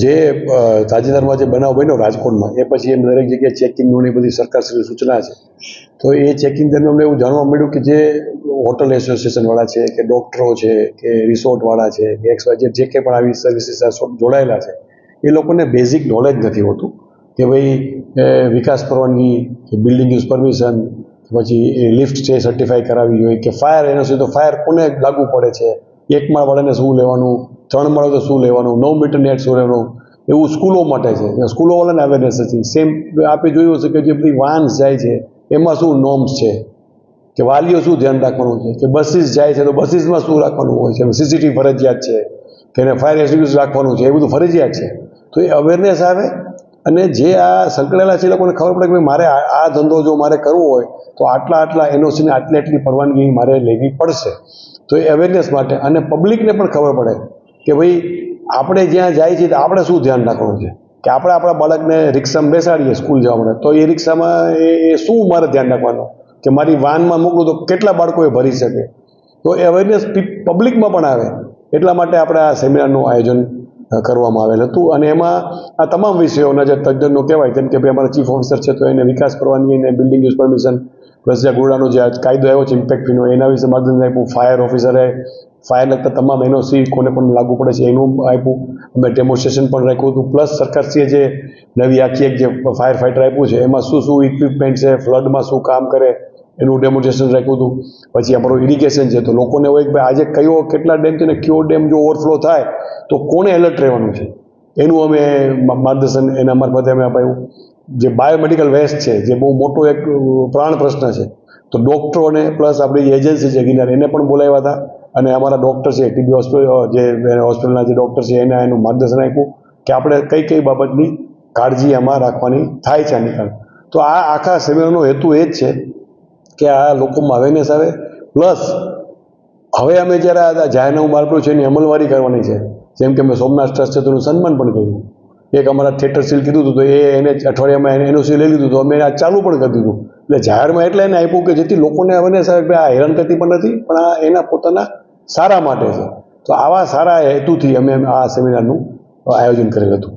જે તાજેતરમાં જે બનાવ બન્યો રાજકોટમાં, એ પછી એમ દરેક જગ્યાએ ચેકિંગનું એ બધી સરકારશ્રીની સૂચના છે. તો એ ચેકિંગ દરમિયાન અમને એવું જાણવા મળ્યું કે જે હોટલ એસોસિએશનવાળા છે, કે ડૉક્ટરો છે, કે રિસોર્ટવાળા છે, કે એક્સ વાય જે કંઈ પણ આવી સર્વિસીસ જોડાયેલા છે, એ લોકોને બેઝિક નોલેજ નથી હોતું કે ભાઈ વિકાસ પરવાનગી કે બિલ્ડિંગ યુઝ પરમિશન પછી લિફ્ટ છે સર્ટિફાઈ કરાવવી જોઈએ, કે ફાયર એનો સુધી ફાયર કોને લાગુ પડે છે? એક માળવાળાને શું લેવાનું? ત્રણ મળે તો શું લેવાનું? નવ મીટર નેટ શું લેવાનું એવું સ્કૂલો માટે છે. સ્કૂલોવાળાને અવેરનેસ છે. સેમ આપણે જોયું હશે કે જે બધી વાન્સ જાય છે, એમાં શું નોર્મ્સ છે? કે વાલીઓ શું ધ્યાન રાખવાનું છે? કે બસીસ જાય છે તો બસીસમાં શું રાખવાનું હોય છે? સીસીટીવી ફરજિયાત છે કે એને ફાયર એક્સટિંગ્વિશ રાખવાનું છે? એ બધું ફરજિયાત છે. તો એ અવેરનેસ આવે અને જે આ સંકળાયેલા છે એ લોકોને ખબર પડે કે ભાઈ મારે આ ધંધો જો મારે કરવો હોય તો આટલા આટલા એનઓસીને આટલી આટલી પરવાનગી મારે લેવી પડશે. તો એ અવેરનેસ માટે. અને પબ્લિકને પણ ખબર પડે કે ભાઈ આપણે જ્યાં જાય છીએ તો આપણે શું ધ્યાન રાખવાનું છે? કે આપણે આપણા બાળકને રિક્ષામાં બેસાડીએ સ્કૂલ જવા માટે, તો એ રિક્ષામાં એ શું મારે ધ્યાન રાખવાનું? કે મારી વાનમાં મોકલું તો કેટલા બાળકો એ ભરી શકે? તો અવેરનેસ પબ્લિકમાં પણ આવે. એટલા માટે આપણે આ સેમિનારનું આયોજન કરવામાં આવેલ હતું. અને એમાં આ તમામ વિષયોના જે તજજ્ઞો કહેવાય જેમ કે ભાઈ અમારા ચીફ ઓફિસર છે, તો એને વિકાસ પરવાનગી અને બિલ્ડિંગ યુઝ પરમિશન પ્લસ જે ગુરડાનો જે કાયદો આવ્યો છે ઇમ્પેક્ટ ફીનો એના વિશે માર્ગદર્શન આપ્યું ફાયર ઓફિસરે ફાયર લગતા તમામ એનઓસી કોને પણ લાગુ પડે છે, એનું આપ્યું. અમે ડેમોન્સ્ટ્રેશન પણ રાખ્યું હતું. પ્લસ સરકારશ્રીએ જે નવી આખી એક જે ફાયર ફાઇટર આપ્યું છે, એમાં શું શું ઇક્વિપમેન્ટ છે ફ્લડમાં શું કામ કરે, એનું ડેમોન્સ્ટ્રેશન રાખ્યું હતું. પછી આપણું ઇરિગેશન છે, તો લોકોને હોય કે ભાઈ આજે કયો કેટલા ડેમ છે ને કયો ડેમ જો ઓવરફ્લો થાય, તો કોને એલર્ટ રહેવાનું છે? એનું અમે માર્ગદર્શન એના મારફતે અમે અપાયું જે બાયોમેડિકલ વેસ્ટ છે, જે બહુ મોટો એક પ્રાણ પ્રશ્ન છે, તો ડૉક્ટરોને પ્લસ આપણી એજન્સી છે ગિનાર એને પણ બોલાવ્યા હતા. અને અમારા ડૉક્ટર છે ટીબી હોસ્પિટલ જે હોસ્પિટલના જે ડૉક્ટર છે, એને એનું માર્ગદર્શન આપ્યું કે આપણે કઈ કઈ બાબતની કાળજી આમાં રાખવાની થાય છે આની કારણે. તો આ આખા સેમિનારનો હેતુ એ જ છે કે આ લોકોમાં અવેરનેસ આવે પ્લસ હવે અમે જ્યારે આ જાહેરનામું બહાર છે, એની અમલવારી કરવાની છે. જેમ કે અમે સોમનાથ ટ્રસ્ટ છે તેનું સન્માન પણ કર્યું. એક અમારા થિયેટર સીલ કીધું હતું, તો એ એને અઠવાડિયામાં એને સીલ લઈ લીધું તો અમે આ ચાલુ પણ કરી દીધું. એટલે જાહેરમાં એટલે એને આપ્યું કે જેથી લોકોને અવેરનેસ આવે કે આ કરતી પણ નથી, પણ આ એના પોતાના સારા માટે છે. તો આવા સારા હેતુથી અમે આ સેમિનારનું આયોજન કરેલ હતું.